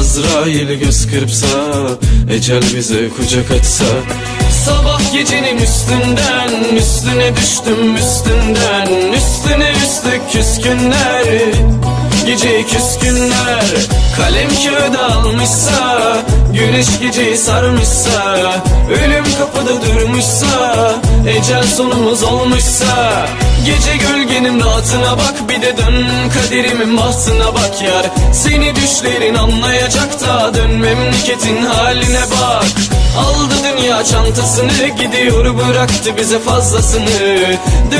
Azrail göz kırpsa Ecel bize kucak açsa. Sabah gecenin üstünden Üstüne düştüm üstünden. Üstüne üstlük küskünler Gece küskünler. Kalem kağıda almışsa Güneş geceyi sarmışsa Ölüm kapıda durmuşsa Ecel sonumuz olmuşsa Gece gölgenin rahatına bak Bir de dön kaderimin bahtına bak yar. Seni düşlerin anlayacak da Dön memleketin haline bak. Aldı dünya çantasını gidiyor bıraktı bize fazlasını. Dönüp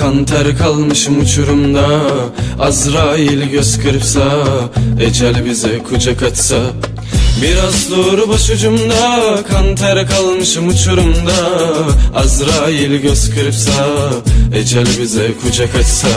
Kan ter kalmışım uçurumda. Azrail göz kırpsa Ecel bize kucak açsa Biraz dur başucumda Kan ter kalmışım uçurumda. Azrail göz kırpsa Ecel bize kucak açsa